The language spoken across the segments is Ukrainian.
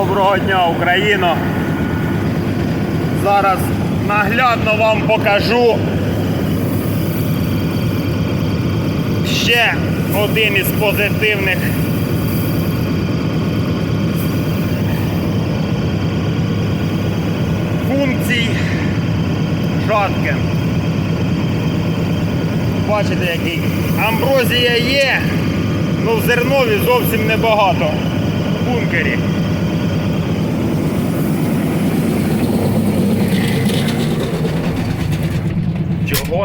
Доброго дня, Україно! Зараз наглядно вам покажу ще один із позитивних функцій жатки. Бачите, який амброзія є, ну в зернові зовсім небагато в бункері.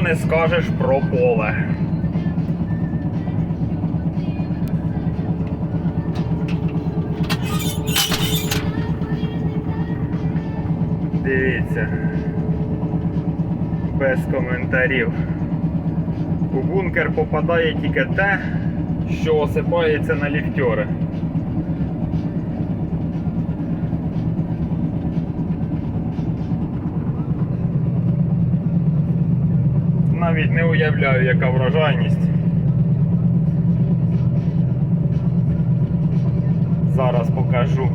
Чого не скажеш про поле. Дивіться. Без коментарів. У бункер попадає тільки те, що осипається на ліфтьори. Навіть не уявляю, яка врожайність. Зараз покажу,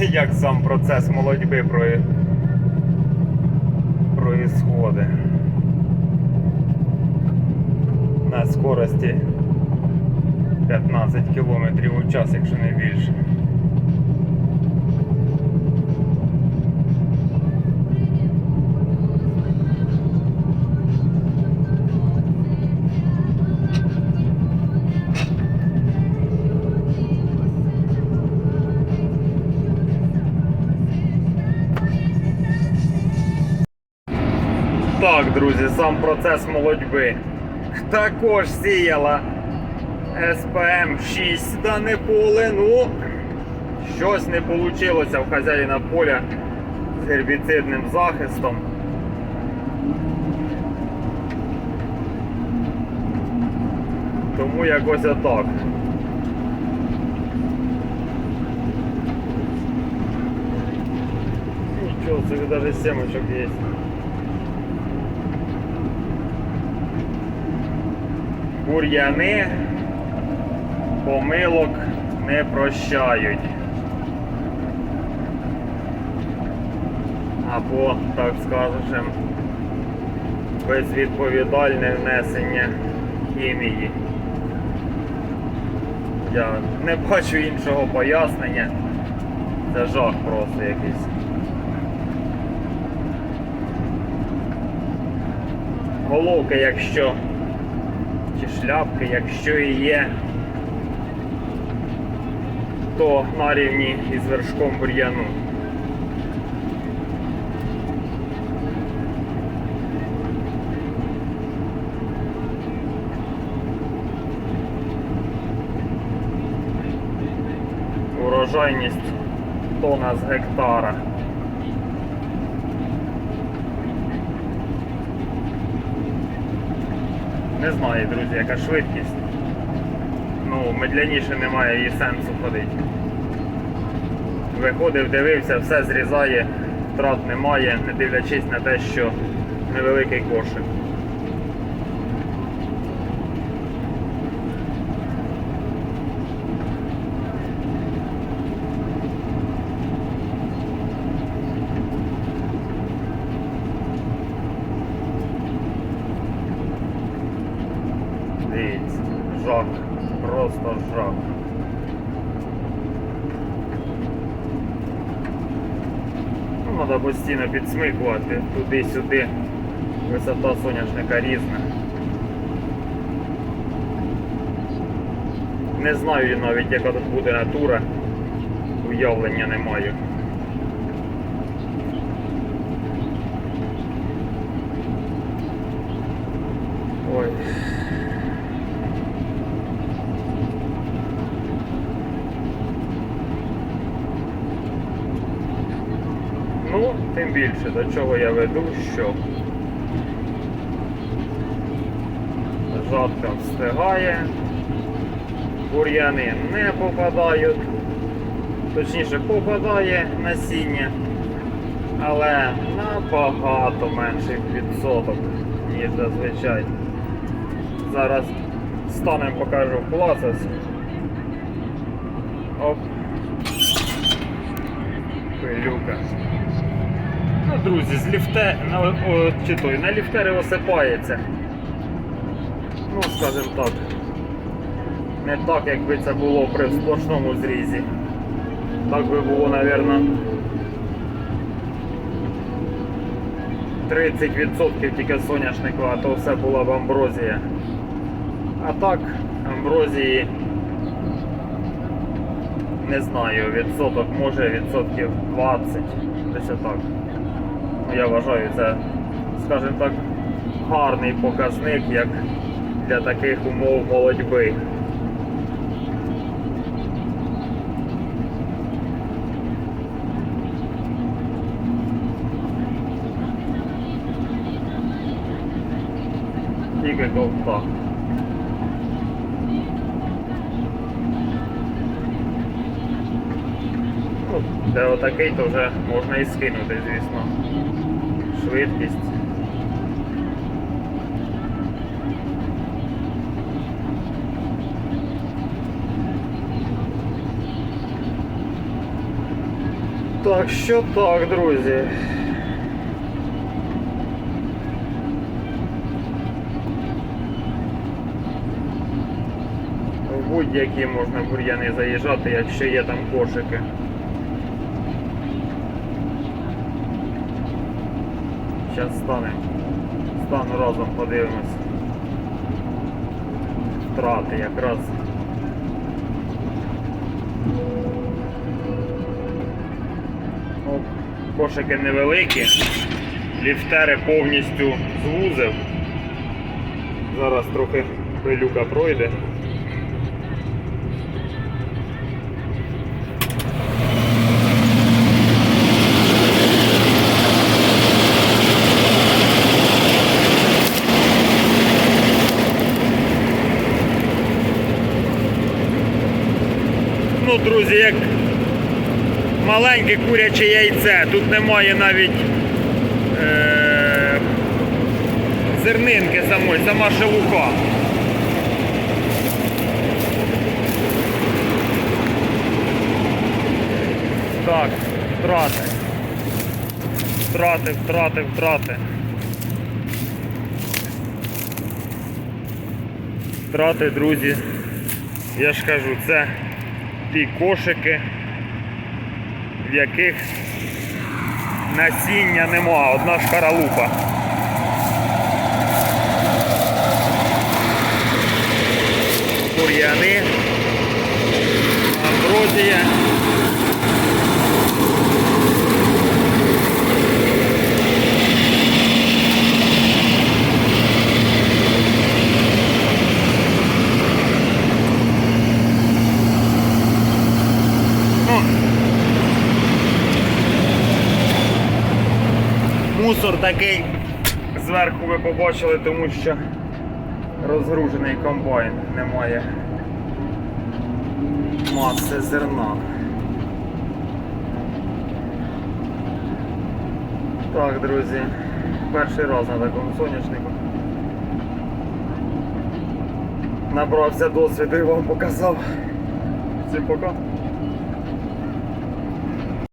як сам процес молодьби про происходить на скорості 15 км у час, якщо не більше. Друзі, сам процес молодьби. Також сіяла СПМ 6 дане поле. Ну, щось не вийшло в хазяїна поля з гербіцидним захистом. Тому якось отак. Нічого, собі навіть семечок є. Бур'яни помилок не прощають. Або, так скажемо, безвідповідальне внесення хімії. Я не бачу іншого пояснення. Це жах просто якийсь. Головки, якщо чи шляпки, якщо і є, то на рівні із вершком бур'яну. Урожайність тона з гектара. Не знаю, друзі, яка швидкість. Ну, медляніше немає її сенсу ходити. Виходив, дивився, все зрізає, втрат немає, не дивлячись на те, що невеликий кошик. Дивіться, жах, просто жах. Ну, треба постійно підсмикувати туди-сюди. Висота соняшника різна. Не знаю навіть, яка тут буде натура. Уявлення не маю. Ой. Ну, тим більше, до чого я веду, що жатка встигає, бур'яни не попадають, точніше попадає насіння, але набагато менший відсоток, ніж зазвичай. Зараз станем покажу класос. Оп. Пилюка. Ну, друзі, з ліфте, на, о, чи той, на ліфтери осипається. Ну, скажімо так. Не так, якби це було при сплошному зрізі. Так би було, напевно, 30% тільки соняшнику, а то все була б амброзія. А так, амброзії не знаю, відсоток, може відсотків 20, десь отак. Я вважаю, це, скажімо так, гарний показник, як для таких умов молодьби. Тільки ковта. Де отакий, то вже можна і скинути, звісно. Швидкість. Так що так, друзі. В будь-які можна бур'яни заїжджати, якщо є там кошики. Зараз станемо. Стану разом подивимось. Втрати якраз. Ну, кошики невеликі. Ліфтери повністю звузив. Зараз трохи пилюка пройде. Ну, друзі, як маленьке куряче яйце. Тут немає навіть е- зернинки самої, сама шелуха. Так, втрати. Втрати, втрати, втрати. Втрати, друзі. Я ж кажу, це ті кошики, в яких насіння нема, одна шкаралупа. Бур'яни, амброзія. Мусор такий зверху ви побачили, тому що розгружений комбайн немає маси зерна. Так, друзі, перший раз на такому соняшнику. Набрався досвіду і вам показав. Всім пока.